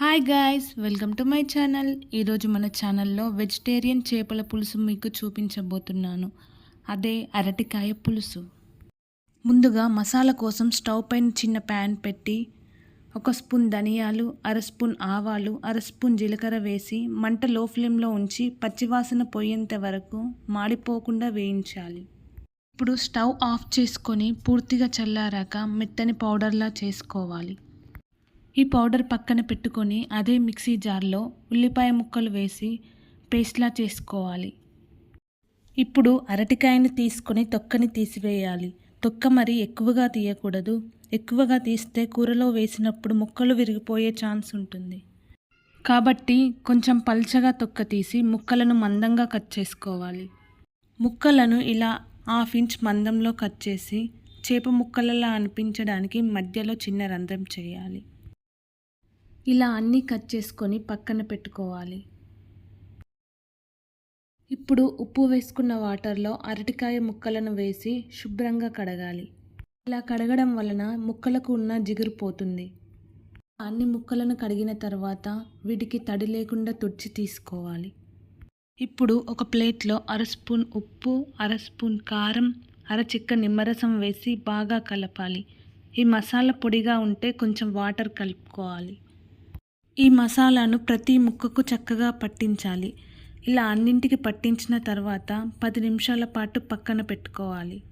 Hi guys welcome to my channel ఈరోజు మన ఛానల్లో వెజిటేరియన్ చేపల పులుసు మీకు చూపించబోతున్నాను. అదే అరటికాయ పులుసు. ముందుగా మసాలా కోసం స్టవ్ పైన చిన్న ప్యాన్ పెట్టి ఒక స్పూన్ ధనియాలు అర స్పూన్ ఆవాలు అర స్పూన్ జీలకర్ర వేసి మంట లో ఫ్లేమ్లో ఉంచి పచ్చివాసన పోయేంత వరకు మాడిపోకుండా వేయించాలి. ఇప్పుడు స్టవ్ ఆఫ్ చేసుకొని పూర్తిగా చల్లారాక మెత్తని పౌడర్లా చేసుకోవాలి. ఈ పౌడర్ పక్కన పెట్టుకొని అదే మిక్సీ జార్లో ఉల్లిపాయ ముక్కలు వేసి పేస్ట్లా చేసుకోవాలి. ఇప్పుడు అరటికాయని తీసుకొని తొక్కని తీసివేయాలి. తొక్క మరి ఎక్కువగా తీయకూడదు. ఎక్కువగా తీస్తే కూరలో వేసినప్పుడు ముక్కలు విరిగిపోయే ఛాన్స్ ఉంటుంది. కాబట్టి కొంచెం పల్చగా తొక్క తీసి ముక్కలను మందంగా కట్ చేసుకోవాలి. ముక్కలను ఇలా హాఫ్ ఇంచ్ మందంలో కట్ చేసి చేప ముక్కలలా అనిపించడానికి మధ్యలో చిన్న రంధ్రం చేయాలి. ఇలా అన్నీ కట్ చేసుకొని పక్కన పెట్టుకోవాలి. ఇప్పుడు ఉప్పు వేసుకున్న వాటర్లో అరటికాయ ముక్కలను వేసి శుభ్రంగా కడగాలి. ఇలా కడగడం వలన ముక్కలకు ఉన్న జిగురు పోతుంది. అన్ని ముక్కలను కడిగిన తర్వాత వీటికి తడి లేకుండా తుడిచి తీసుకోవాలి. ఇప్పుడు ఒక ప్లేట్లో అర స్పూన్ ఉప్పు అర స్పూన్ కారం అర చిక్క నిమ్మరసం వేసి బాగా కలపాలి. ఈ మసాలా పొడిగా ఉంటే కొంచెం వాటర్ కలుపుకోవాలి. ఈ మసాలాను ప్రతి ముక్కకు చక్కగా పట్టించాలి. ఇలా అన్నింటికి పట్టించిన తర్వాత పది నిమిషాల పాటు పక్కన పెట్టుకోవాలి.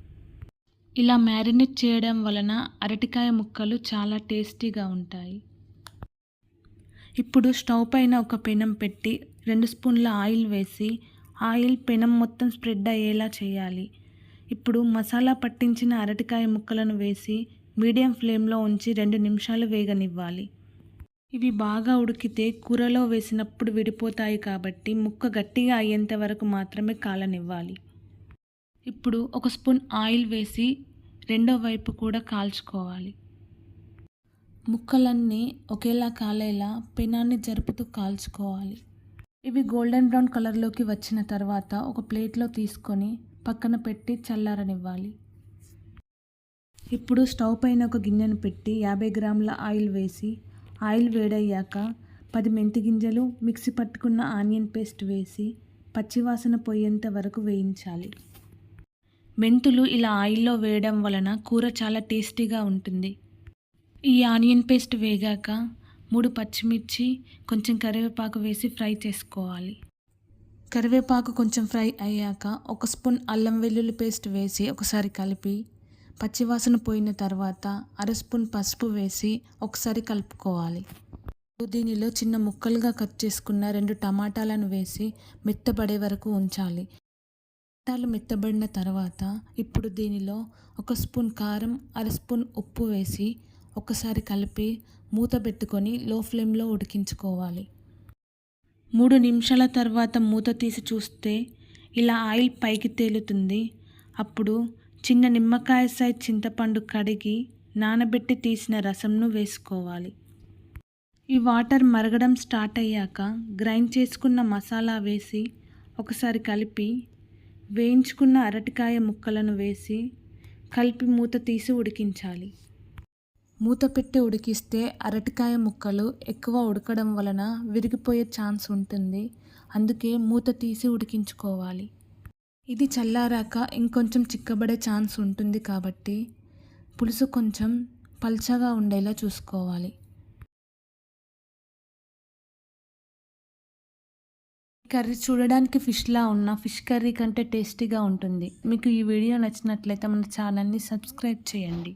ఇలా మ్యారినేట్ చేయడం వలన అరటికాయ ముక్కలు చాలా టేస్టీగా ఉంటాయి. ఇప్పుడు స్టవ్ పైన ఒక పెనం పెట్టి రెండు స్పూన్ల ఆయిల్ వేసి ఆయిల్ పెనం మొత్తం స్ప్రెడ్ అయ్యేలా చేయాలి. ఇప్పుడు మసాలా పట్టించిన అరటికాయ ముక్కలను వేసి మీడియం ఫ్లేమ్లో ఉంచి రెండు నిమిషాలు వేగనివ్వాలి. ఇవి బాగా ఉడికితే కూరలో వేసినప్పుడు విడిపోతాయి కాబట్టి ముక్క గట్టిగా అయ్యేంత వరకు మాత్రమే కాలనివ్వాలి. ఇప్పుడు ఒక స్పూన్ ఆయిల్ వేసి రెండో వైపు కూడా కాల్చుకోవాలి. ముక్కలన్నీ ఒకేలా కాలేలా పెనాన్ని జరుపుతూ కాల్చుకోవాలి. ఇవి గోల్డెన్ బ్రౌన్ కలర్లోకి వచ్చిన తర్వాత ఒక ప్లేట్లో తీసుకొని పక్కన పెట్టి చల్లారనివ్వాలి. ఇప్పుడు స్టవ్ పైన ఒక గిన్నెను పెట్టి యాభై గ్రాముల ఆయిల్ వేసి ఆయిల్ వేడయ్యాక పది మెంతి గింజలు మిక్సీ పట్టుకున్న ఆనియన్ పేస్ట్ వేసి పచ్చివాసన పోయేంత వరకు వేయించాలి. మెంతులు ఇలా ఆయిల్లో వేయడం వలన కూర చాలా టేస్టీగా ఉంటుంది. ఈ ఆనియన్ పేస్ట్ వేగాక మూడు పచ్చిమిర్చి కొంచెం కరివేపాకు వేసి ఫ్రై చేసుకోవాలి. కరివేపాకు కొంచెం ఫ్రై అయ్యాక ఒక స్పూన్ అల్లం వెల్లుల్లి పేస్ట్ వేసి ఒకసారి కలిపి పచ్చివాసన పోయిన తర్వాత అర స్పూన్ పసుపు వేసి ఒకసారి కలుపుకోవాలి. దీనిలో చిన్న ముక్కలుగా కట్ చేసుకున్న రెండు టమాటాలను వేసి మెత్తబడే వరకు ఉంచాలి. టమాటాలు మెత్తబడిన తర్వాత ఇప్పుడు దీనిలో ఒక స్పూన్ కారం అర స్పూన్ ఉప్పు వేసి ఒకసారి కలిపి మూత పెట్టుకొని లో ఫ్లేమ్లో ఉడికించుకోవాలి. మూడు నిమిషాల తర్వాత మూత తీసి చూస్తే ఇలా ఆయిల్ పైకి తేలుతుంది. అప్పుడు చిన్న నిమ్మకాయ సైజ్ చింతపండు కడిగి నానబెట్టి తీసిన రసంను వేసుకోవాలి. ఈ వాటర్ మరగడం స్టార్ట్ అయ్యాక గ్రైండ్ చేసుకున్న మసాలా వేసి ఒకసారి కలిపి వేయించుకున్న అరటికాయ ముక్కలను వేసి కలిపి మూత తీసి ఉడికించాలి. మూత పెట్టి ఉడికిస్తే అరటికాయ ముక్కలు ఎక్కువ ఉడకడం వలన విరిగిపోయే ఛాన్స్ ఉంటుంది. అందుకే మూత తీసి ఉడికించుకోవాలి. ఇది చల్లారాక ఇంకొంచెం చిక్కబడే ఛాన్స్ ఉంటుంది కాబట్టి పులుసు కొంచెం పల్చగా ఉండేలా చూసుకోవాలి. కర్రీ చూడడానికి ఫిష్లా ఉన్న ఫిష్ కర్రీ కంటే టేస్టీగా ఉంటుంది. మీకు ఈ వీడియో నచ్చినట్లయితే మన ఛానల్ని సబ్స్క్రైబ్ చేయండి.